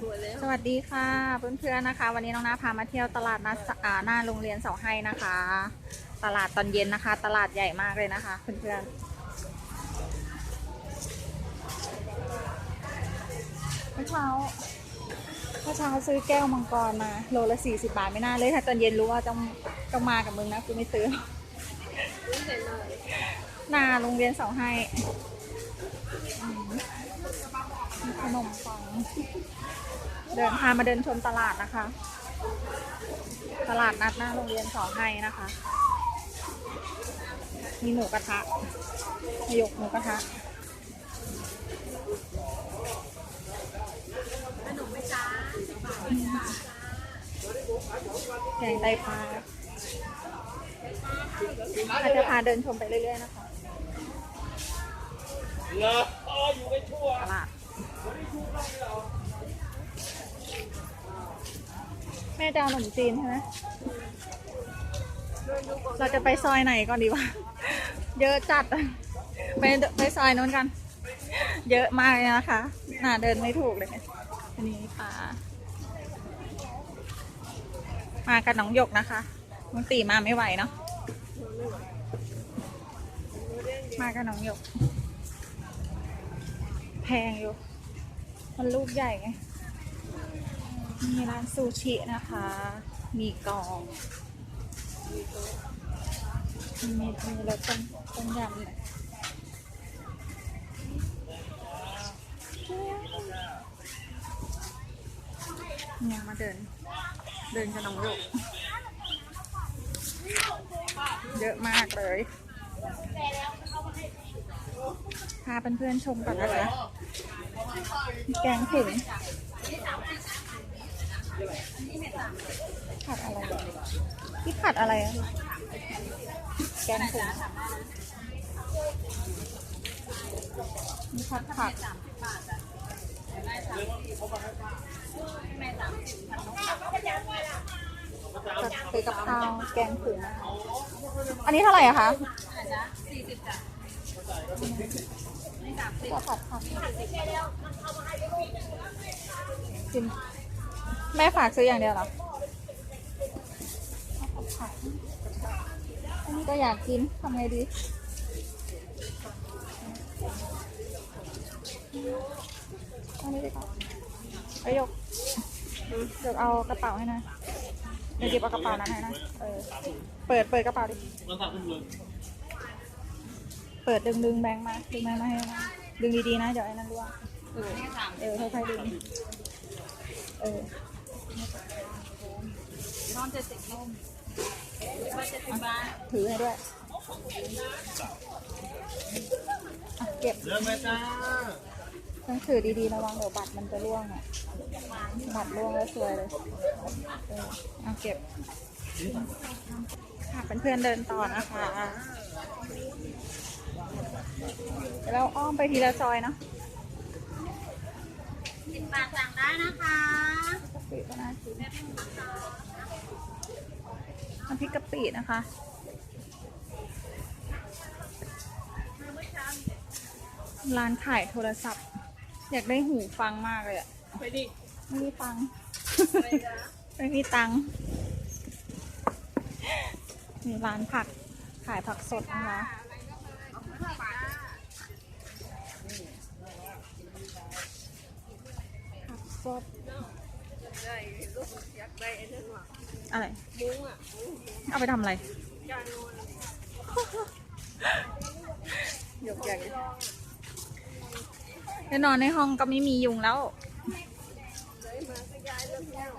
สวยแล้วสวัสดีค่ะเพื่อนๆนะคะ วันนี้น้องนาพามาเที่ยวตลาดนัดอ่าหน้าโรงเรียนเสาให้นะคะ ตลาดตอนเย็นนะคะ ตลาดใหญ่มากเลยนะคะเพื่อนๆเมื่อเช้าเมื่อเช้าซื้อแก้วมังกรมาโลละสี่สิบาทไม่น่าเลยถ้าตอนเย็นรู้ว่าต้องต้องมากับมึงนะกูไม่ซื้อไม่เห็นเลยหน้าโรงเรียนเสาให้อื มมีขนมปัง เดินพามาเดินชมตลาดนะคะ ตลาดนัดหน้าโรงเรียนเสาให้นะคะ มีหมูกระทะมีหยกหมูกระทะขนมไหมจ๊ะแกงไตปลาอาจจะพาเดินชมไปเรื่อยๆนะคะ เหรออ๋ออยู่ไม่ชั่ว ตลาด แม่จะเอาขนมจีนใช่ไหมเราจะไปซอยไหนก่อนดีวะ เยอะจัด ไปไปซอยนู้นกัน เยอะมากเลยนะคะ น่าเดินไม่ถูกเลย อันนี้ปลามากับน้องหยกนะคะมันตีมาไม่ไหวเนาะ มากับน้องหยก แพงอยู่ มันลูกใหญ่ไง มีร้านซูชินะคะ มีกอง มีมีรสต้มต้มยำเนี่ยเนี่ยมาเดิน เดินกับน้องหยกเยอะมากเลยพาเพื่อนๆชมก่อนนะคะ แกงผึ่งผัดอะไรที่ผัดอะไรอะแกงผึ่งมีผัดผักคือกับข้าวแกงผึ่งนะคะอันนี้เท่าไหร่อะคะสี่สิบจ้ะ ก็ผัดผักกินแม่ฝากซื้ออย่างเดียวเหรออันนี้ก็อยากกินทำไงดีอันนี้ดีกว่าไปยกเดี๋ยวเอากระเป๋าให้หนะเดี๋ยวหยิบเอากระเป๋านั้นให้นะเออเปิดเปิดกระเป๋าดิ มันสั่งขึ้นเลย เปิดดึงดึงแบงค์มาดึงแบงค์มาให้นะดึงดีๆนะเดี๋ยวไอ้นั่นร่วงเออนี่สามเออค่อยๆดึงเออนอนเจ็ดสิบนมว่าเจ็ดสิบบาทถือให้ด้วยอะเก็บเริ่มเลยจ้าต้องถือดีๆระวังเดี๋ยวบัตรมันจะร่วงอะบัตรร่วงแล้วสวยเลยเออเอาเก็บค่ะเพื่อนๆเดินต่อนะคะ เดี๋ยวเราอ้อมไปทีละซอยเนาะสิบบาทสั่งได้นะคะกะปิก็น่ากินน้ำพริกกะปินะคะ ร้านขายโทรศัพท์ อยากได้หูฟังมากเลยอะไปดิไม่มีฟังไปจ้ะไม่มีตังค์มีร้านผักขายผักสดนะคะ ผักสด ได้ลูกอยากได้ไอ้นั่นว่ะ อะไรมุ้งอะมุ้งเอาไปทำอะไรจานนวลยกใหญ่แน่นอนในห้องก็ไม่มียุงแล้วเลยมาก็ย้ายเรื่องแล้ว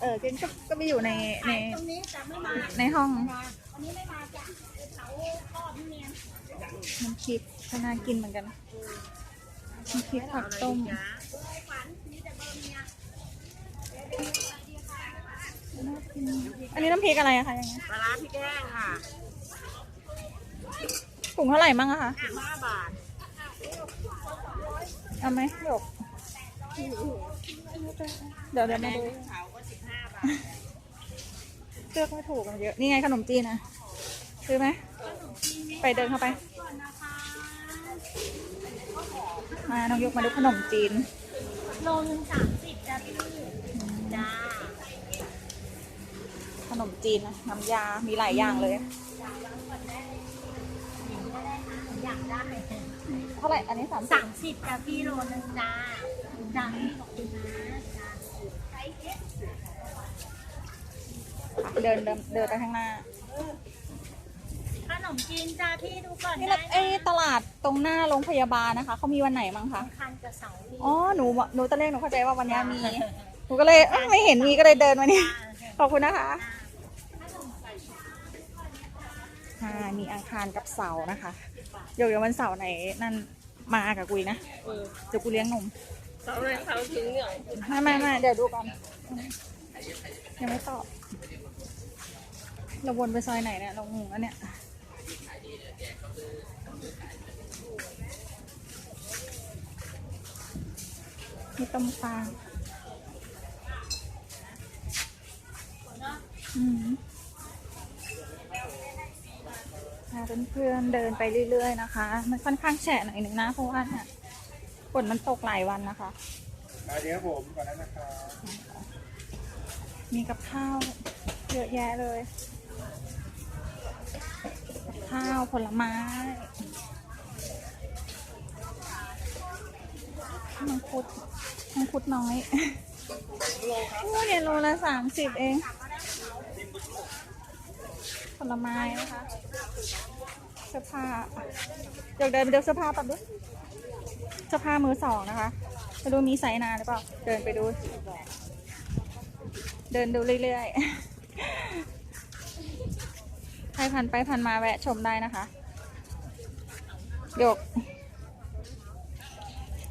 เออเจนก็ก็ไปอยู่ในในตรงนี้จะไม่มาในห้องอันนี้ไม่มาจ้ะเสาทอดนี่เนียนน้ำพริกก็น่ากินเหมือนกันน้ำพริกผักต้มฝันนี่แต่เบ อันนี้น้ำพริกอะไรอะคะอย่างเงี้ยปลาร้าพี่แกงค่ะถุงเท่าไหร่มั่งอะคะห้าบาทเอาไหมหยกเดี๋ยวเดี๋ยวมาดูเผาก็สิบห้าบาทเลือกไม่ถูกมันเยอะ นี่ไงขนมจีนนะซื้อไหม ไปเดินเข้าไป มา น้องยกมาดูขนมจีนโลนึงสามสิบจ้ะจ้าพี่จ้า นมจีนนะน้ำยา มีหลายอย่างเลย อยากได้เท่าไหร่ อันนี้สามสามสิบจ้าพี่โลนึงจ้าจ้าพี่ขอบคุณนะจ้าเดินเดินเดินไปข้างหน้า ขนมจีนจ้าพี่ดูก่อนนี่ได้นะไอ้ตลาดตรงหน้าโรงพยาบาลนะคะเขามีวันไหนมั้งคะคันกับเสาพี่อ๋อ หนู หนูตอนแรกหนูเข้าใจว่าวันนี้มี หนูก็เลยเอ้ยไม่เห็นมีก็เลยเดินมานี่ขอบคุณนะคะ อ่ามีอังคารกับเสาร์นะคะ เดี๋ยวเดี๋ยววันเสาร์ไหนนั่นมากับกุยนะเดี๋ยวกูเลี้ยงนมเสาเลยเสาถึงเหนื่อยไม่ไม่ไม่เดี๋ยวดูก่อนยังไม่ตอบเราวนไปซอยไหนเนี่ยเรางงแล้วเนี่ยมีต้มปลาอืมาเพื่อนๆเดินไปเรื่อย ๆ นะคะ มันค่อนข้างแฉะหน่อยหนึ่งนะเพราะว่าเนี่ยฝนมันตกหลายวันนะคะมาเดี๋ยวผมก่อนนะครับมีกับข้าวเยอะแยะเลย กับข้าวผลไม้มังคุดมังคุดน้อยโอ้เนี่ยโลละสามสิบเอง ผลไม้นะคะเสื้อผ้าเดี๋ยวเดินไปดูเสื้อผ้าแป๊บดูเสื้อผ้ามือสองนะคะไปดูมีไซส์นาหรือเปล่าเดินไปดู เดินดูเรื่อยๆใครผ่านไปผ่านมาแวะชมได้นะคะยก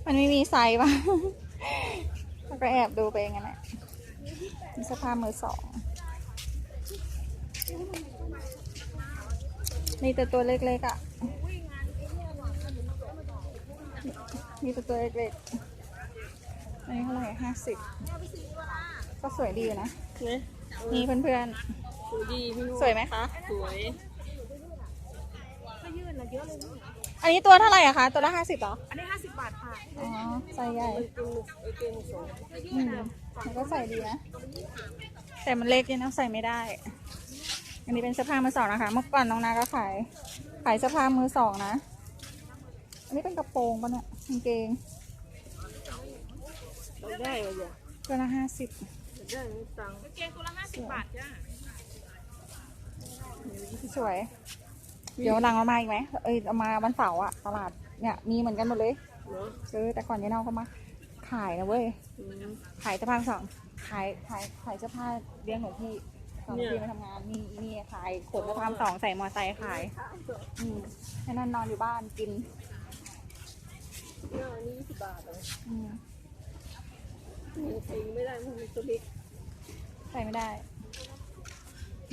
มันไม่มีไซส์ป่ะแล้วก็แอบดูไปอย่างนั้นแหละมีเสภาพมือสอง มีแต่ตัวเล็กๆอะมีแต่ตัวเล็กๆอันนี้เท่าไหร่ห้าสิบก็สวยดีอยู่นะนี่เพื่อนดูดีพี่ๆสวยไหมคะ สวยอันนี้ตัวเท่าไหร่อะคะ ตัวละห้าสิบเหรอ อันนี้ห้าสิบบาทค่ะ อ๋อใส่ใหญ่เป็นเกงสองอืมมันก็ใส่ดีนะ แต่มันเล็กยังนะใส่ไม่ได้ อันนี้เป็นเสื้อผ้ามือสองนะคะ เมื่อก่อนน้องนาก็ขายขายเสื้อผ้ามือสองนะ อันนี้เป็นกระโปรงปะเนี่ยกางเกงได้เลยจ้ะตัวละห้าสิบได้ตังค์เกงตัวละห้าสิบบาทจ้าสวย เดี๋ยวหลังเรามาอีกไหมเอ้ยเอามาวันเสาร์อะตลาดเนี่ยมีเหมือนกันหมดเลยเนาะเออแต่ก่อนยายเนาก็มาขายนะเว้ยขายเสื้อผ้ามือสองขายขายขายเสื้อผ้าเลี้ยงหนูพี่ ตอนพี่มาทำงานมีมีขายขนเสื้อผ้ามือสองใส่มอไซค์ขายอืมแค่นั้นนอนอยู่บ้านกินเนี่ยอันนี้ยี่สิบบาทเลยอืมเองไม่ได้มันตัวเล็กใส่ไม่ได้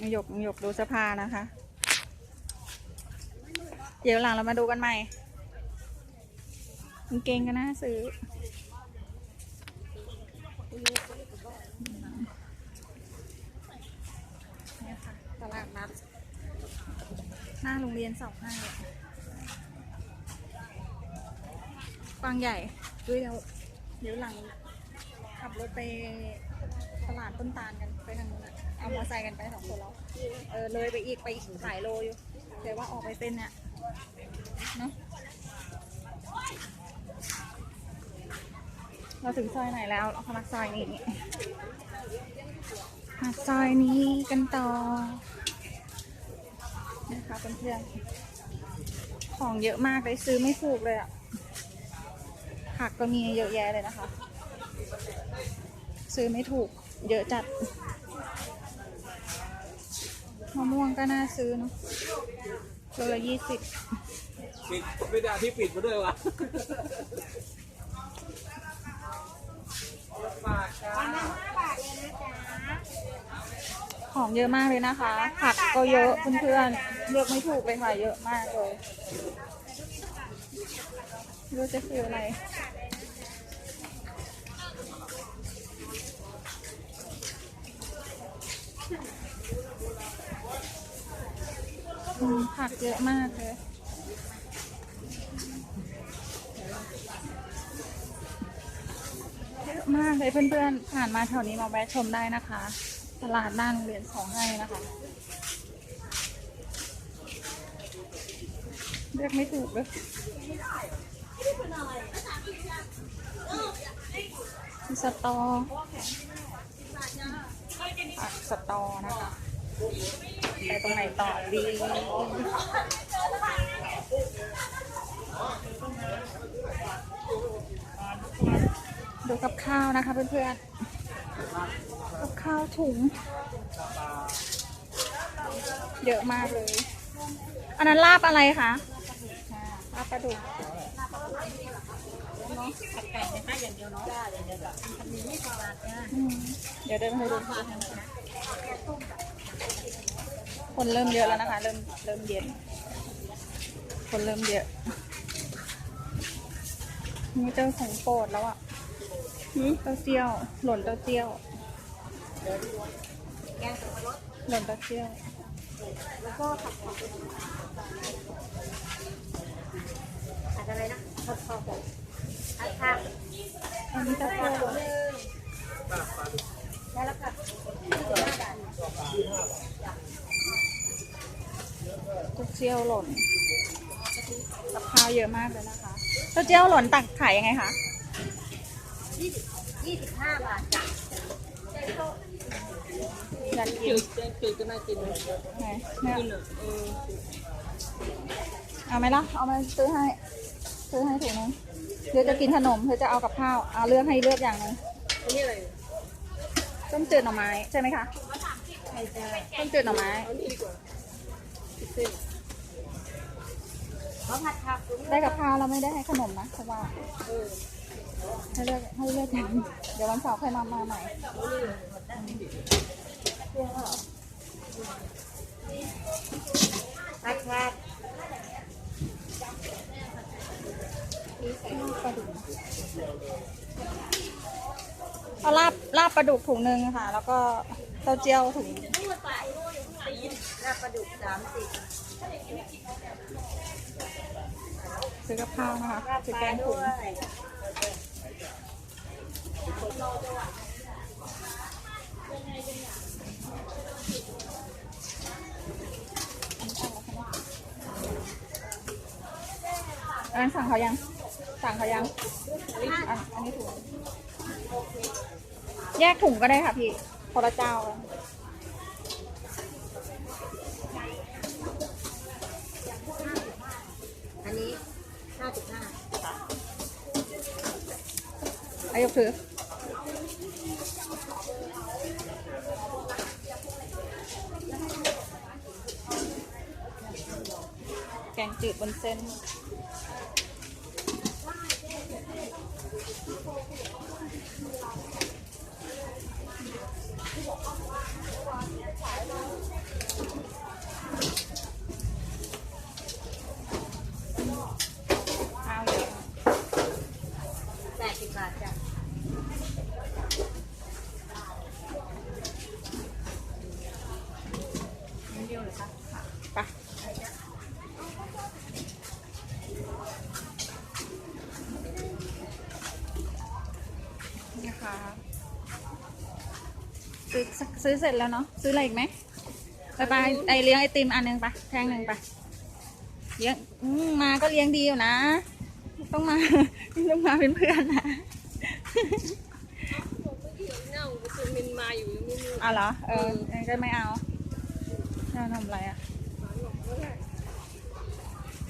มหยกมหยกดูเสื้อผ้านะคะ เดี๋ยวหลังเรามาดูกันใหม่กางเกงก็น่าซื้อ เนี่ย ลาดนัดหน้าโรงเรียนเสาห้ากวางใหญ่ด้วยเดี๋ยวเดี๋ยวหลัง ขับรถไปตลาดต้นตาลกันไปทางนู้นอะเอามอเตอร์ไซค์กันไปสองคนแล้วเออเลยไปอีกไปอีกหลายโลอยู่แต่ว่าออกไปเป็นเนี่ยเนาะเราถึงซอยไหนแล้วเรามาซอยนี้มาซอยนี้กันต่อ นะคะเพื่อนๆของเยอะมากเลยซื้อไม่ถูกเลยอะผักก็มีเยอะแยะเลยนะคะ ซื้อไม่ถูก เยอะจัดมะม่วงก็น่าซื้อเนาะโลละยี่สิบปิดไม่ได้ที่ปิดมาด้วยวะ ของเยอะมากเลยนะคะ ผักก็เยอะเพื่อนๆเลือกไม่ถูกเลยค่ะ เยอะมากเลยไม่รู้จะซื้ออะไรผักเยอะมากเลยเยอะมากเลยเพื่อนๆผ่านมาแถวนี้มาแวะชมได้นะคะ ตลาดหน้าโรงเรียนสองให้นะคะ เลือกไม่ถูกเลยมีสตอผักสตอนะคะ ไปตรงไหนต่อดีดูกับข้าวนะคะเพื่อนๆ ข้าวถุง เยอะมากเลย อันนั้นลาบอะไรคะลาบปลาดุกผัดไก่นะคะอย่างเดียวเนาะอย่างเดียวแบบทำนี้ไม่พอละจ้าอืมเดี๋ยวเดินไปดูคนเริ่มเยอะแล้วนะคะ เริ่มเริ่มเย็น คนเริ่มเยอะนี่เจอของโปรดแล้วอะเต้าเจี้ยว หล่นเต้าเจี้ยว หล่นต้าเจี้ยวแล้วก็ผัดผักผัดอะไรนะผัดข้าวโพดผัดผักอันนี้ต้าเจี้ยวหล่นแล้วแล้วก็ยี่สิบห้าบาทเต้าเจียวหล่นกับข้าวเยอะมากเลยนะคะต้าเจียวหล่นตักขายยังไงคะยี่สิบยี่สิบห้าบาท จ้ะอยากกินจืดจืดก็น่ากินนะไหนเนี่ยกินอะเออเอาไหมล่ะ เอามาซื้อให้ ซื้อให้ถุงนึงเดี๋ยวจะกินขนมเธอจะเอากับข้าวเอาเลือกให้เลือกอย่างหนึงอันนี้อะไรต้มจืดหน่อไม้ใช่ไหมคะใครจะต้มจืดหน่อไม้เอานี่ดีกว่าพิเศษเขาผัดผักได้กับข้าวเราไม่ได้ให้ขนมนะเพราะว่าเออให้เลือกให้เลือกอย่างหนึ่งเดี๋ยววันเสาร์ค่อยมามาใหม่ ผัดผักปลาดุกเอาลาบลาบปลาดุกถุงหนึ่งค่ะ แล้วก็เต้าเจี้ยวถุงหน้าปลาดุกสามสิบซื้อกับข้าวนะคะซื้อแกงถุง อันนั้นสั่งเขายัง สั่งเขายังอันอันนี้ถุงแยกถุงก็ได้ค่ะพี่คนละเจ้ากันอันนี้ห้าสิบห้าอายกถือแกงจืดบนเส้น Thank you. ซื้อซื้อเสร็จแล้วเนาะซื้ออะไรอีกไหมไปไปไอเลี้ยงไอติมอันหนึ่งไปแพงหนึ่งไปเลี้ยงอืมมาก็เลี้ยงดีอยู่นะ ต้องมาต้องมาเป็นเพื่อนนะเน่าจะมินมาอยู่ยังไม่มีเอาเหรอ เอองั้นก็ไม่เอาจะทำอะไรอะ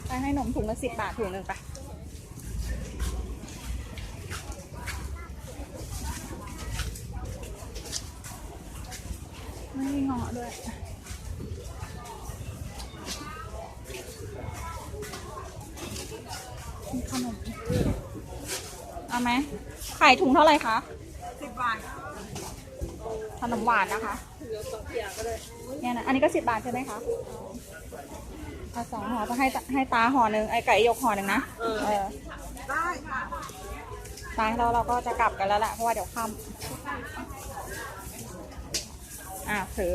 ไปให้หนมถุงละสิบบาทถุงหนึ่งไป ไม่มีเงาะด้วยมีขนมเอาไหมขายถุงเท่าไหร่คะสิบบาทขนมหวานนะคะเหลือสองอย่างก็ได้เนี่ยนะอันนี้ก็สิบบาทใช่ไหมคะเอาสองห่อจะให้ตให้ตาห่อหนึ่งไอไก่ยกห่อหนึ่งนะเออได้ค่ะตายแล้วเราก็จะกลับกันแล้วแหละเพราะว่าเดี๋ยวค่ำ อะถือ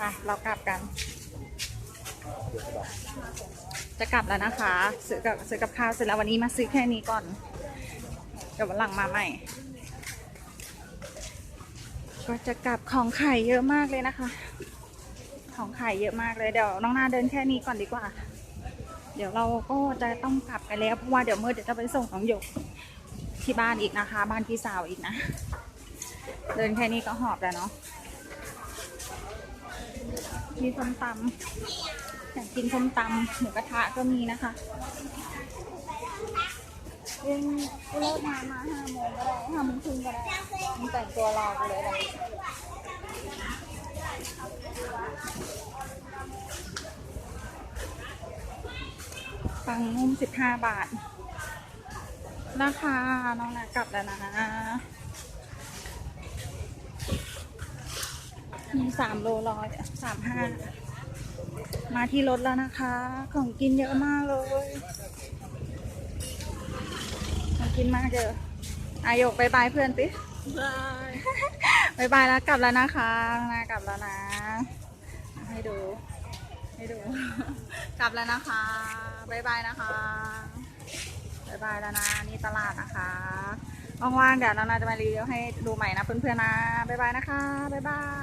อะเรากลับกัน จะกลับแล้วนะคะ ซื้อกับซื้อกับข้าวเสร็จแล้ววันนี้มาซื้อแค่นี้ก่อน เดี๋ยววันหลังมาใหม่ ก็จะกลับของขายเยอะมากเลยนะคะ ของขายเยอะมากเลยเดี๋ยวน้องนาเดินแค่นี้ก่อนดีกว่า เดี๋ยวเราก็จะต้องกลับกันแล้วเพราะว่าเดี๋ยวเมืดเดี๋ยวจะไปส่งน้องหยกที่บ้านอีกนะคะ บ้านพี่สาวอีกนะ เดินแค่นี้ก็หอบแล้วเนาะ มีส้มตำอยากกินส้มตำหมูกระทะก็มีนะคะเองเลิกงานมาห้าโมงก็ได้ห้าโมงครึ่งก็ได้มึงแต่งตัวรอกูเลยนะฟังนุ่มสิบห้าบาท ราคาน้องนากลับแล้วนะ มีสามโลร้อยสามห้ามาที่รถแล้วนะคะ ของกินเยอะมากเลยของกินมากเจออายกบายบายเพื่อนติบายบายบายแล้วกลับแล้วนะคะนากลับแล้วนะ ให้ดู ให้ดู กลับแล้วนะคะบายบายนะคะบายบายแล้วนะนี่ตลาดนะคะว่างๆเดี๋ยวนานาจะมารีวิวให้ดูใหม่นะเพื่อนๆนะบายบายนะคะบายบาย